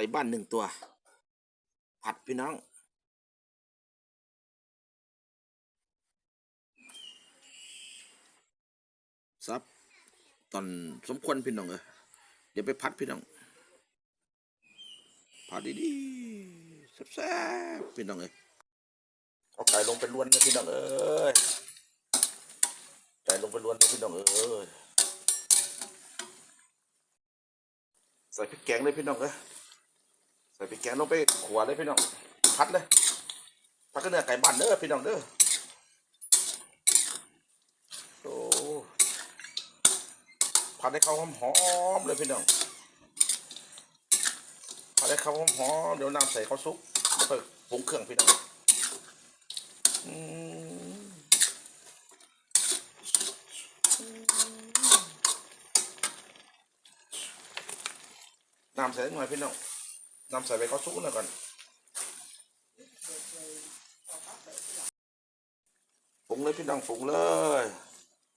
ก่บ้านหนึ่งตัว ผัดพี่น้อง ซับ ตอนสมควรพี่น้องเออเดี๋ยวไปพัดพี่น้อง ผัดดีๆแซ่บๆพี่น้องเอ้ยเอาไก่ลงไปล้วนนะพี่น้องเอ้ยไก่ลงไปล้วนนะพี่น้องเอ้ยใส่พริกแกงเลยพี่น้องเอ้ย ใส่พริกแกงลงไปขวเลยพี่น้องพัดเลยพัดก็เนื้อไก่บ้านเด้อพี่น้องเด้อโอ้ผัดให้เขาหอมๆเลยพี่น้องผัดให้เขาหอมๆเดี๋ยวน้ำใส่ข้าวซุปแล้วก็ปรุงเครื่องพี่น้องน้ำใส่หน่อยพี่น้อง น้ำใส่ไปข้าวซุปหน่อยก่อนปรุงเลยพี่น้องปรุงเลย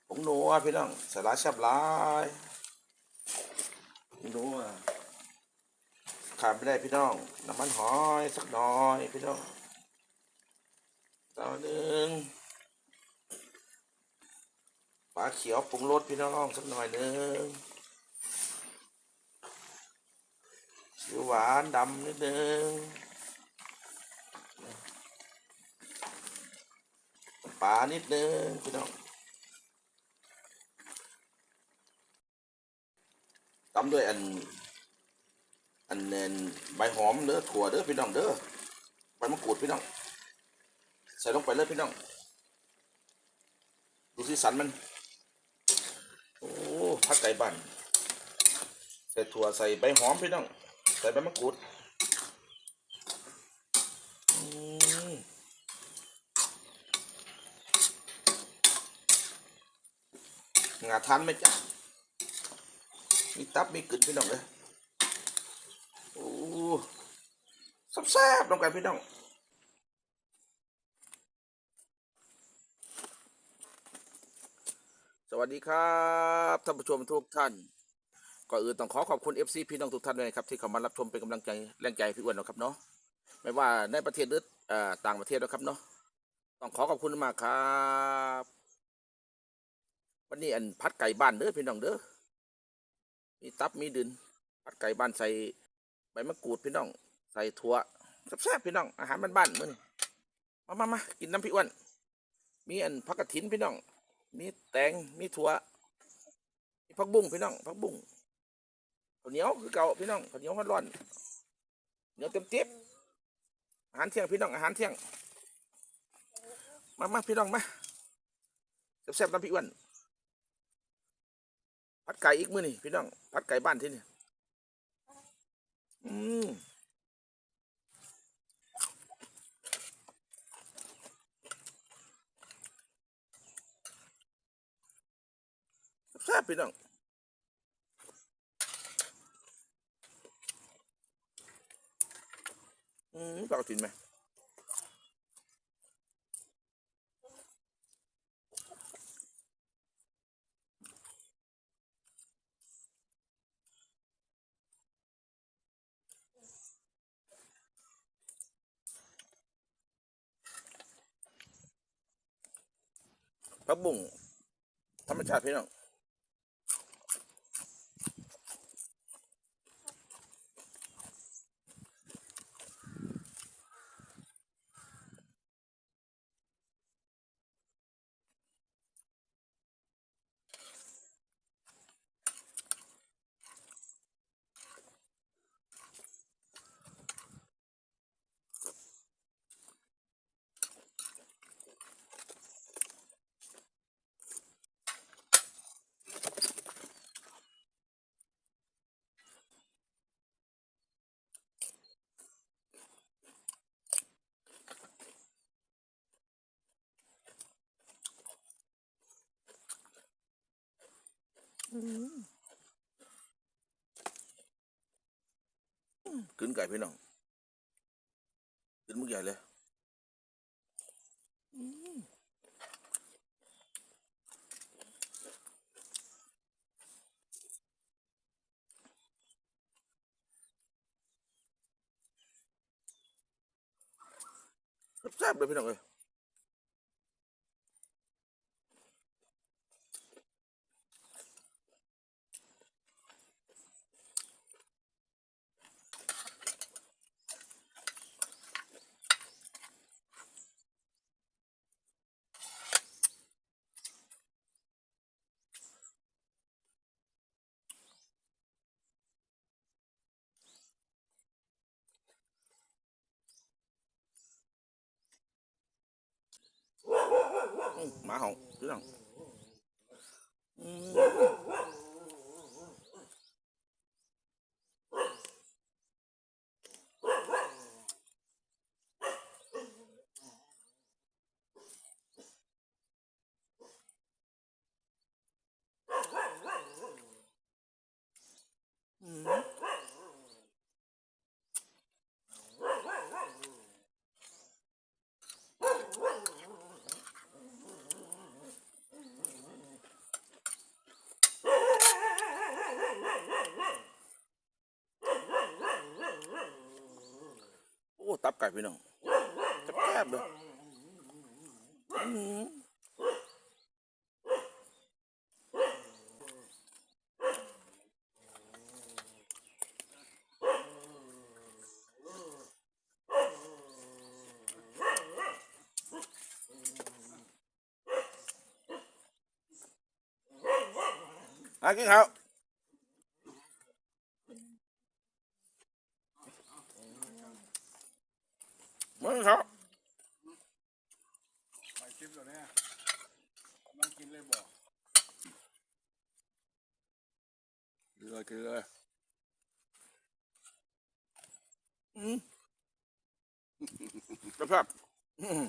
ปรุงนัวพี่น้องใส่ร้ายแซ่บร้ายปรุงนัวขาดไม่ได้พี่น้องน้ำมันหอยสักหน่อยพี่น้องต่อหนึ่งปลาเขียวปรุงรสพี่น้องสักหน่อยหนึ่งซีอิ๊ว หวานดำนิดนึงปลานิดนึงพี่น้องตำด้วยอัน อันเนนใบหอมเด้อถั่วเด้อพี่น้องเด้อใบมะกรูดพี่น้องใส่ลงไปเลยพี่น้องดูสีสันมัน โอ้ผัดไก่บ้านใส่ถั่วใส่ใบหอมพี่น้อง ใส่ใบมะกรูดงาทานไหมจ๊ะมีตับมีกึ่นพี่น้องเลยโอ้แซ่บๆลงกันพี่น้องสวัสดีครับท่านผู้ชมทุกท่าน ก่อนอื่นต้องขอขอบคุณ FC พี่น้องทุกท่านด้วยนะครับที่เข้ามารับชมเป็นกำลังใจแรงใจพี่อ้วนนะครับเนาะไม่ว่าในประเทศหรือต่างประเทศนะครับเนาะต้องขอขอบคุณมากครับ วันนี้อันพัดไก่บ้านเด้อพี่น้องเด้อมีตับมีดินพัดไก่บ้านใส่ใบมะกรูดพี่น้อง ใส่ถั่วแซ่บๆพี่น้องอาหารบ้านๆมื้อนี้มามามากินน้ำพี่อ้วนมีอันผักกระถินพี่น้อง มีแตงมีถั่วมีผักบุ้งพี่น้องผักบุ้ง ข้าวเหนียวคือเก่าพี่น้องข้าวเหนียวร้อนเหนียวเต็มเต็มอาหารเที่ยงพี่น้องอาหารเที่ยง มามาพี่น้องมาแซ่บๆน้ำพี่อ้วนผัดไก่อีกมื้อนี่พี่น้องผัดไก่บ้านที่นี่อืมแซ่บพี่น้อง อืมปลากระถินไหมผักบุ้งธรรมชาติพี่น้อง ขึ้นไก่พี่น้องขึ้นมุกใหญ่เลยแซ่บเลยพี่น้องเอ้ย หมาเห่าพี่น้องอืมอืมโอ้ ตับไก่พี่น้องแซ่บเลยอะกินข้าว มากินข้าวไปคลิปแล้วเนี่ยมันกินเลยบอกกินเลยกินเลยอืมแซ่บๆอืม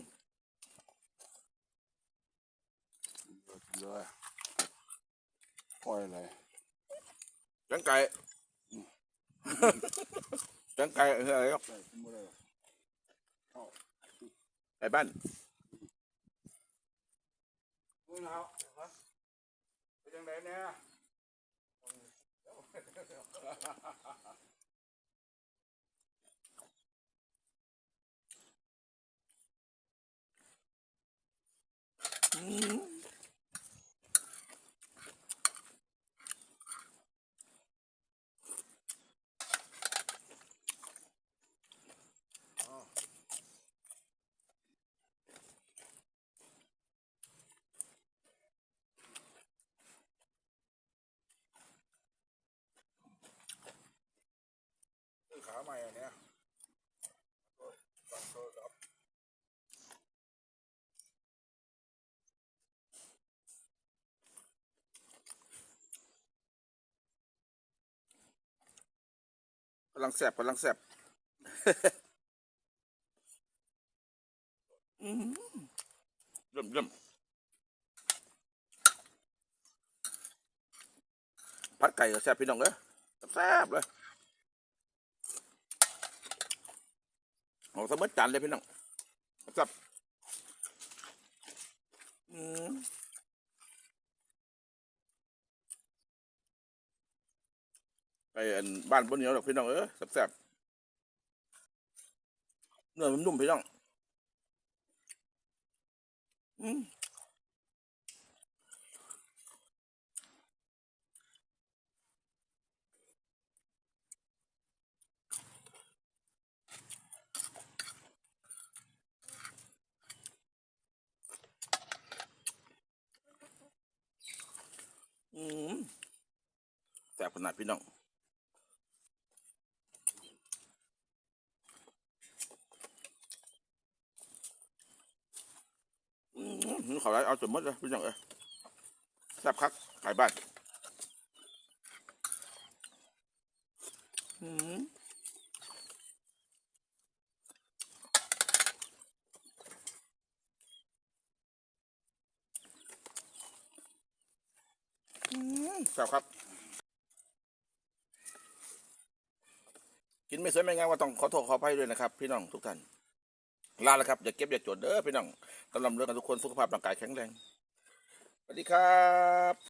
กินเลยปล่อยเลยจังไก่จังไก่อะไรครับ ไก่บ้านมึงเอาไปยังไงเนี่ยอืม ขาใหม่อันเนี้ยตั้งโทรศัพท์กำลังแสบกำลังแสบอืมเริ่มเริ่มพัดไก่ก็แซ่บพี่น้องเลยแซ่บเลย ออกสมัดจานเลยพี่น้องจับอืมไปอันบ้านบนเหนียวหรอกพี่น้องเออแซ่บๆเนื้อนุ่มๆพี่น้อง อืมอืมแซ่ บขนาดพี่น้องอืมขอไรเอาจนมดเลยพี่น้องเอ้ยแซ่บคักไก่บ้านอืมอืมแซ่บครับ กินไม่สวยไม่งามก็ต้องขอโทษขออภัยด้วยนะครับ พี่น้องทุกท่านลาแล้วครับอย่าเก็บอย่าจดเด้อพี่น้องกำลังเลือกกันทุกคนสุขภาพร่างกายแข็งแรงสวัสดีครับ